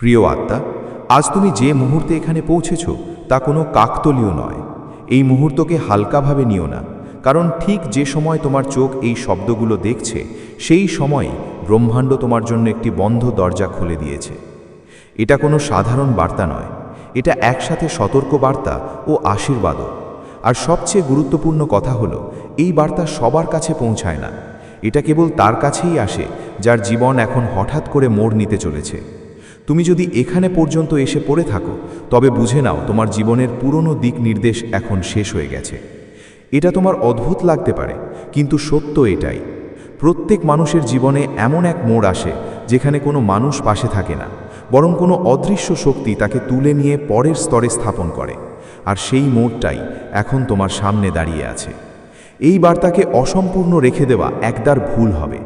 প্রিয় আত্মা, আজ তুমি যে মুহূর্তে এখানে পৌঁছেছ তা কোনো কাকতলীয় নয়। এই মুহূর্তকে হালকাভাবে নিও না, কারণ ঠিক যে সময় তোমার চোখ এই শব্দগুলো দেখছে, সেই সময় ব্রহ্মাণ্ড তোমার জন্য একটি বন্ধ দরজা খুলে দিয়েছে। এটা কোনো সাধারণ বার্তা নয়, এটা একসাথে সতর্ক বার্তা ও আশীর্বাদও। আর সবচেয়ে গুরুত্বপূর্ণ কথা হলো, এই বার্তা সবার কাছে পৌঁছায় না। এটা কেবল তার কাছেই আসে, যার জীবন এখন হঠাৎ করে মোড় নিতে চলেছে। তুমি যদি এখানে পর্যন্ত এসে পড়ে থাকো, তবে বুঝে নাও তোমার জীবনের পুরনো দিক নির্দেশ এখন শেষ হয়ে গেছে। এটা তোমার অদ্ভুত লাগতে পারে, কিন্তু সত্য এটাই। প্রত্যেক মানুষের জীবনে এমন এক মোড় আসে, যেখানে কোনো মানুষ পাশে থাকে না, বরং কোনো অদৃশ্য শক্তি তাকে তুলে নিয়ে পরের স্তরে স্থাপন করে। আর সেই মোড়টাই এখন তোমার সামনে দাঁড়িয়ে আছে। এই বার্তাকে অসম্পূর্ণ রেখে দেওয়া একদার ভুল হবে।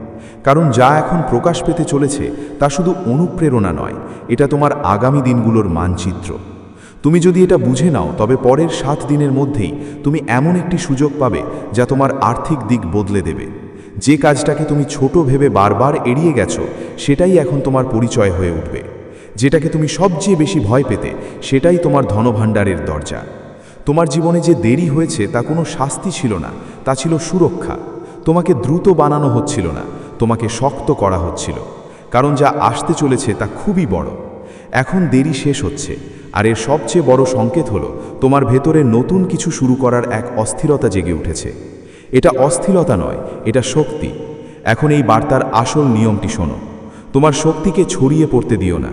কারণ যা এখন প্রকাশ পেতে চলেছে তা শুধু অনুপ্রেরণা নয়, এটা তোমার আগামী দিনগুলোর মানচিত্র। তুমি যদি এটা বুঝে নাও, তবে পরের সাত দিনের মধ্যেই তুমি এমন একটি সুযোগ পাবে যা তোমার আর্থিক দিক বদলে দেবে। যে কাজটাকে তুমি ছোট ভেবে বারবার এড়িয়ে গেছো, সেটাই এখন তোমার পরিচয় হয়ে উঠবে। যেটাকে তুমি সবচেয়ে বেশি ভয় পেতে, সেটাই তোমার ধনভাণ্ডারের দরজা। তোমার জীবনে যে দেরি হয়েছে তা কোনো শাস্তি ছিল না, তা ছিল সুরক্ষা। তোমাকে দ্রুত বানানো হচ্ছিল না তোমাকে শক্ত করা হচ্ছিল, কারণ যা আসতে চলেছে তা খুবই বড়। এখন দেরি শেষ হচ্ছে, আর এর সবচেয়ে বড় সংকেত হলো তোমার ভেতরে নতুন কিছু শুরু করার এক অস্থিরতা জেগে উঠেছে। এটা অস্থিরতা নয়, এটা শক্তি। এখন এই বার্তার আসল নিয়মটি শোনো। তোমার শক্তিকে ছড়িয়ে পড়তে দিও না।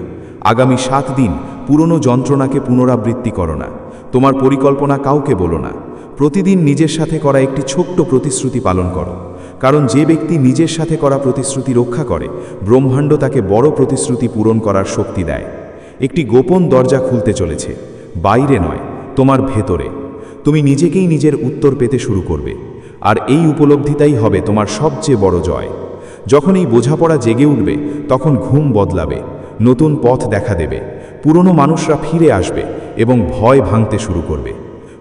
আগামী সাত দিন পুরনো যন্ত্রণাকে পুনরাবৃত্তি করো না। তোমার পরিকল্পনা কাউকে বলো না। প্রতিদিন নিজের সাথে করা একটি ছোট্ট প্রতিশ্রুতি পালন করো। কারণ যে ব্যক্তি নিজের সাথে করা প্রতিশ্রুতি রক্ষা করে, ব্রহ্মাণ্ড তাকে বড় প্রতিশ্রুতি পূরণ করার শক্তি দেয়। একটি গোপন দরজা খুলতে চলেছে। বাইরে নয়, তোমার ভেতরে। তুমি নিজেকেই নিজের উত্তর পেতে শুরু করবে। আর এই উপলব্ধিতাই হবে তোমার সবচেয়ে বড় জয়। যখন এই বোঝাপড়া জেগে উঠবে, তখন ঘুম বদলাবে, নতুন পথ দেখা দেবে, পুরনো মানুষরা ফিরে আসবে এবং ভয় ভাঙতে শুরু করবে।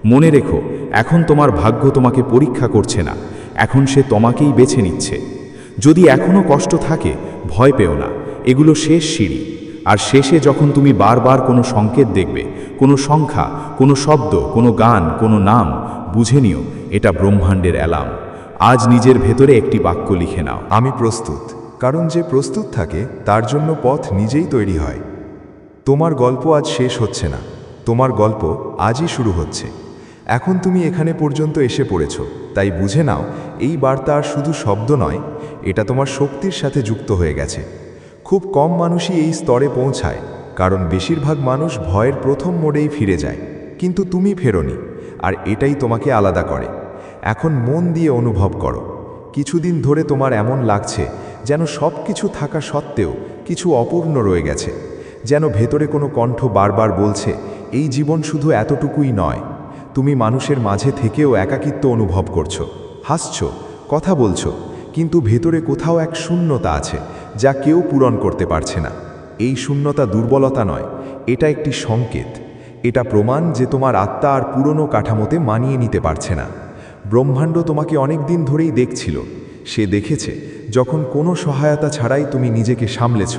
মনে রেখো, এখন তোমার ভাগ্য তোমাকে পরীক্ষা করছে না। এখন সে তোমাকেই বেছে নিচ্ছে। যদি এখনও কষ্ট থাকে, ভয় পেও না, এগুলো শেষ সিঁড়ি। আর শেষে যখন তুমি বারবার কোনো সংকেত দেখবে, কোনো সংখ্যা, কোনো শব্দ, কোনো গান, কোনো নাম, বুঝে নিও, এটা ব্রহ্মাণ্ডের অ্যালার্ম। আজ নিজের ভেতরে একটি বাক্য লিখে নাও। আমি প্রস্তুত, কারণ যে প্রস্তুত থাকে, তার জন্য পথ নিজেই তৈরি হয়। তোমার গল্প আজ শেষ হচ্ছে না, তোমার গল্প আজই শুরু হচ্ছে। এখন তুমি এখানে পর্যন্ত এসে পড়েছ। তাই বুঝে নাও, এই বার্তা আর শুধু শব্দ নয়, এটা তোমার শক্তির সাথে যুক্ত হয়ে গেছে। খুব কম মানুষই এই স্তরে পৌঁছায়, কারণ বেশিরভাগ মানুষ ভয়ের প্রথম মোড়েই ফিরে যায়। কিন্তু তুমি ফেরোনি, আর এটাই তোমাকে আলাদা করে। এখন মন দিয়ে অনুভব করো। কিছুদিন ধরে তোমার এমন লাগছে, যেন সব কিছু থাকা সত্ত্বেও কিছু অপূর্ণ রয়ে গেছে। যেন ভেতরে কোনো কণ্ঠ বারবার বলছে, এই জীবন শুধু এতটুকুই নয়। তুমি মানুষের মাঝে থেকেও একাকিত্ব অনুভব করছ। হাসছ, কথা বলছো, কিন্তু ভেতরে কোথাও এক শূন্যতা আছে, যা কেউ পূরণ করতে পারছে না। এই শূন্যতা দুর্বলতা নয়, এটা একটি সংকেত। এটা প্রমাণ যে তোমার আত্মা আর পুরনো কাঠামোতে মানিয়ে নিতে পারছে না। ব্রহ্মাণ্ড তোমাকে অনেক দিন ধরেই দেখছিল। সে দেখেছে, যখন কোনো সহায়তা ছাড়াই তুমি নিজেকে সামলেছ।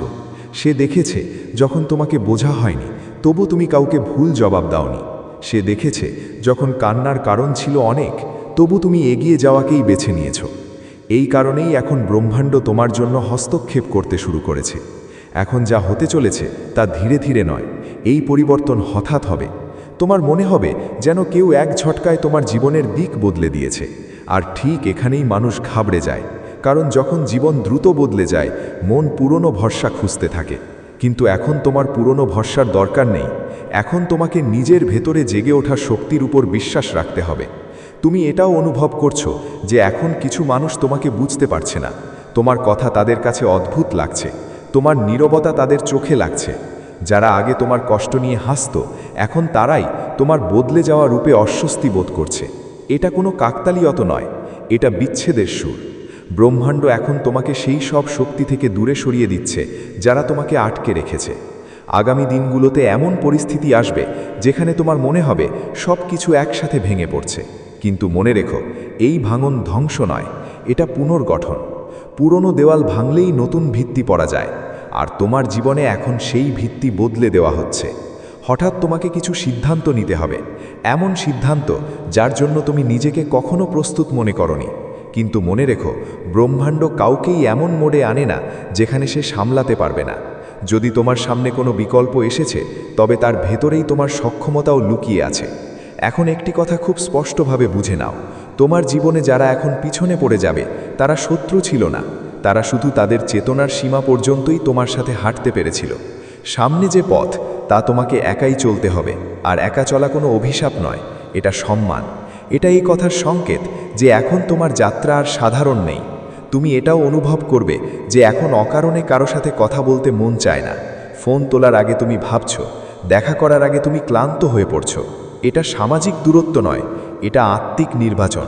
সে দেখেছে, যখন তোমাকে বোঝা হয়নি, তবু তুমি কাউকে ভুল জবাব দাওনি। সে দেখেছে, যখন কান্নার কারণ ছিল অনেক, তবু তুমি এগিয়ে যাওয়াকেই বেছে নিয়েছ। এই কারণেই এখন ব্রহ্মাণ্ড তোমার জন্য হস্তক্ষেপ করতে শুরু করেছে। এখন যা হতে চলেছে, তা ধীরে ধীরে নয়। এই পরিবর্তন হঠাৎ হবে। তোমার মনে হবে যেন কেউ এক ঝটকায় তোমার জীবনের দিক বদলে দিয়েছে। আর ঠিক এখানেই মানুষ ঘাবড়ে যায়। কারণ যখন জীবন দ্রুত বদলে যায়, মন পুরনো ভরসা খুঁজতে থাকে। কিন্তু এখন তোমার পুরনো ভরসার দরকার নেই। এখন তোমাকে নিজের ভেতরে জেগে ওঠা শক্তির উপর বিশ্বাস রাখতে হবে। তুমি এটাও অনুভব করছ যে এখন কিছু মানুষ তোমাকে বুঝতে পারছে না। তোমার কথা তাদের কাছে অদ্ভুত লাগছে। তোমার নীরবতা তাদের চোখে লাগছে। যারা আগে তোমার কষ্ট নিয়ে হাসত, এখন তারাই তোমার বদলে যাওয়া রূপে অস্বস্তি বোধ করছে। এটা কোনো কাকতালিয়ত নয়, এটা বিচ্ছেদের সুর। ব্রহ্মাণ্ড এখন তোমাকে সেই সব শক্তি থেকে দূরে সরিয়ে দিচ্ছে, যারা তোমাকে আটকে রেখেছে। আগামী দিনগুলোতে এমন পরিস্থিতি আসবে যেখানে তোমার মনে হবে সব কিছু একসাথে ভেঙে পড়ছে। কিন্তু মনে রেখো, এই ভাঙন ধ্বংস নয়, এটা পুনর্গঠন। পুরনো দেওয়াল ভাঙলেই নতুন ভিত্তি পড়া যায়, আর তোমার জীবনে এখন সেই ভিত্তি বদলে দেওয়া হচ্ছে। হঠাৎ তোমাকে কিছু সিদ্ধান্ত নিতে হবে, এমন সিদ্ধান্ত যার জন্য তুমি নিজেকে কখনো প্রস্তুত মনে করনি। কিন্তু মনে রেখো, ব্রহ্মাণ্ড কাউকেই এমন মোড়ে আনে না যেখানে সে সামলাতে পারবে না। যদি তোমার সামনে কোনো বিকল্প এসেছে, তবে তার ভেতরেই তোমার সক্ষমতাও লুকিয়ে আছে। এখন একটি কথা খুব স্পষ্টভাবে বুঝে নাও। তোমার জীবনে যারা এখন পিছনে পড়ে যাবে, তারা শত্রু ছিল না। তারা শুধু তাদের চেতনার সীমা পর্যন্তই তোমার সাথে হাঁটতে পেরেছিল। সামনে যে পথ, তা তোমাকে একাই চলতে হবে, আর একা চলা কোনো অভিশাপ নয়, এটা সম্মান। এটা এই কথার সংকেত যে এখন তোমার যাত্রা আর সাধারণ নেই। তুমি এটাও অনুভব করবে যে এখন অকারণে কারও সাথে কথা বলতে মন চায় না। ফোন তোলার আগে তুমি ভাবছ, দেখা করার আগে তুমি ক্লান্ত হয়ে পড়ছ। এটা সামাজিক দূরত্ব নয়, এটা আত্মিক নির্বাচন।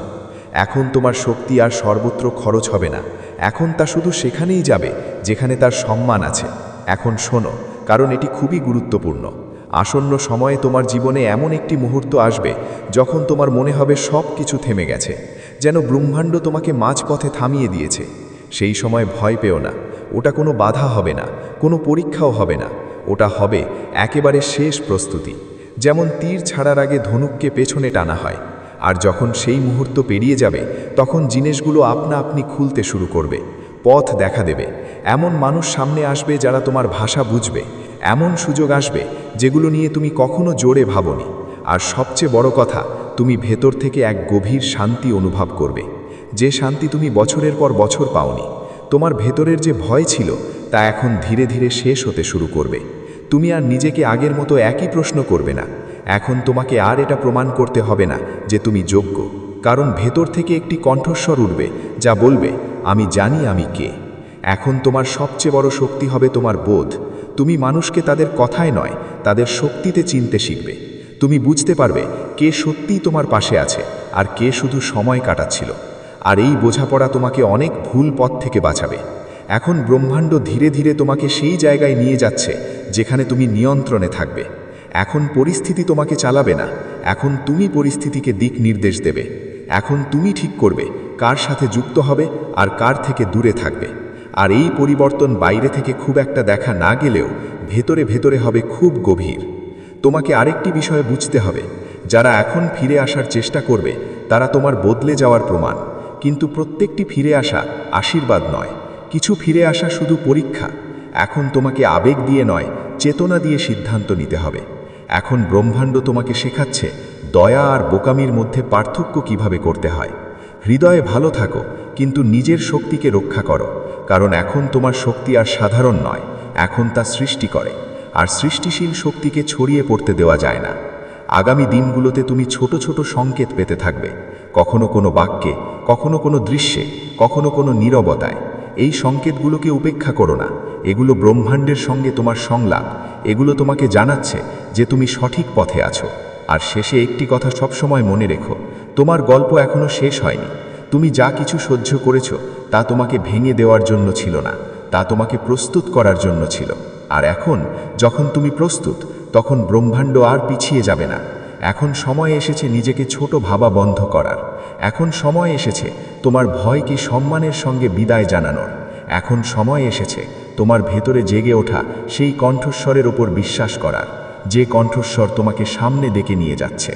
এখন তোমার শক্তি আর সর্বত্র খরচ হবে না। এখন তা শুধু সেখানেই যাবে, যেখানে তার সম্মান আছে। এখন শোনো, কারণ এটি খুবই গুরুত্বপূর্ণ। আসন্ন সময়ে তোমার জীবনে এমন একটি মুহূর্ত আসবে যখন তোমার মনে হবে সব কিছু থেমে গেছে, যেন ব্রহ্মাণ্ড তোমাকে মাঝপথে থামিয়ে দিয়েছে। সেই সময় ভয় পেও না, ওটা কোনো বাধা হবে না, কোনো পরীক্ষাও হবে না, ওটা হবে একেবারে শেষ প্রস্তুতি, যেমন তীর ছাড়ার আগে ধনুককে পেছনে টানা হয়, আর যখন সেই মুহূর্ত পেরিয়ে যাবে, তখন জিনিসগুলো আপনা আপনি খুলতে শুরু করবে, পথ দেখা দেবে, এমন মানুষ সামনে আসবে যারা তোমার ভাষা বুঝবে এমন সুযোগ আসবে যেগুলো নিয়ে তুমি কখনো জোরে ভাবনি। আর সবচেয়ে বড় কথা, তুমি ভেতর থেকে এক গভীর শান্তি অনুভব করবে। যে শান্তি তুমি বছরের পর বছর পাওনি। তোমার ভেতরের যে ভয় ছিল, তা এখন ধীরে ধীরে শেষ হতে শুরু করবে। তুমি আর নিজেকে আগের মতো একই প্রশ্ন করবে না। এখন তোমাকে আর এটা প্রমাণ করতে হবে না যে তুমি যোগ্য। কারণ ভেতর থেকে একটি কণ্ঠস্বর উঠবে, যা বলবে, আমি জানি আমি কে। এখন তোমার সবচেয়ে বড় শক্তি হবে তোমার বোধ। তুমি মানুষকে তাদের কথায় নয়, তাদের শক্তিতে চিনতে শিখবে। তুমি বুঝতে পারবে কে সত্যিই তোমার পাশে আছে আর কে শুধু সময় কাটাচ্ছিল। আর এই বোঝাপড়া তোমাকে অনেক ভুল পথ থেকে বাঁচাবে। এখন ব্রহ্মাণ্ড ধীরে ধীরে তোমাকে সেই জায়গায় নিয়ে যাচ্ছে যেখানে তুমি নিয়ন্ত্রণে থাকবে। এখন পরিস্থিতি তোমাকে চালাবে না। এখন তুমি পরিস্থিতিকে দিক নির্দেশ দেবে। এখন তুমি ঠিক করবে কার সাথে যুক্ত হবে আর কার থেকে দূরে থাকবে। আর এই পরিবর্তন বাইরে থেকে খুব একটা দেখা না গেলেও ভেতরে ভেতরে হবে খুব গভীর। তোমাকে আরেকটি বিষয়ে বুঝতে হবে। যারা এখন ফিরে আসার চেষ্টা করবে, তারা তোমার বদলে যাওয়ার প্রমাণ। কিন্তু প্রত্যেকটি ফিরে আসা আশীর্বাদ নয়। কিছু ফিরে আসা শুধু পরীক্ষা। এখন তোমাকে আবেগ দিয়ে নয়, চেতনা দিয়ে সিদ্ধান্ত নিতে হবে। এখন ব্রহ্মাণ্ড তোমাকে শেখাচ্ছে দয়া আর বোকামির মধ্যে পার্থক্য কীভাবে করতে হয়। হৃদয়ে ভালো থাকো, কিন্তু নিজের শক্তিকে রক্ষা করো। কারণ এখন তোমার শক্তি আর সাধারণ নয়, এখন তা সৃষ্টি করে, আর সৃষ্টিশীল শক্তিকে ছড়িয়ে পড়তে দেওয়া যায় না। আগামী দিনগুলোতে তুমি ছোট ছোট সংকেত পেতে থাকবে, কখনো কোনো বাক্যে, কখনো কোনো দৃশ্যে, কখনো কোনো নীরবতায়। এই সংকেতগুলোকে উপেক্ষা করো না, এগুলো ব্রহ্মাণ্ডের সঙ্গে তোমার সংলাপ, এগুলো তোমাকে জানাচ্ছে যে তুমি সঠিক পথে আছো। আর শেষে একটি কথা সবসময় মনে রেখো, তোমার গল্প এখনও শেষ হয়নি। তুমি যা কিছু সহ্য করেছ, তা তোমাকে ভেঙে দেওয়ার জন্য ছিল না, তা তোমাকে প্রস্তুত করার জন্য ছিল। আর এখন, যখন তুমি প্রস্তুত, তখন ব্রহ্মাণ্ড আর পিছিয়ে যাবে না। এখন সময় এসেছে নিজেকে ছোট ভাবা বন্ধ করার। এখন সময় এসেছে তোমার ভয়কে সম্মানের সঙ্গে বিদায় জানানোর। এখন সময় এসেছে তোমার ভেতরে জেগে ওঠা সেই কণ্ঠস্বরের ওপর বিশ্বাস করার, যে কণ্ঠস্বর তোমাকে সামনে ডেকে নিয়ে যাচ্ছে।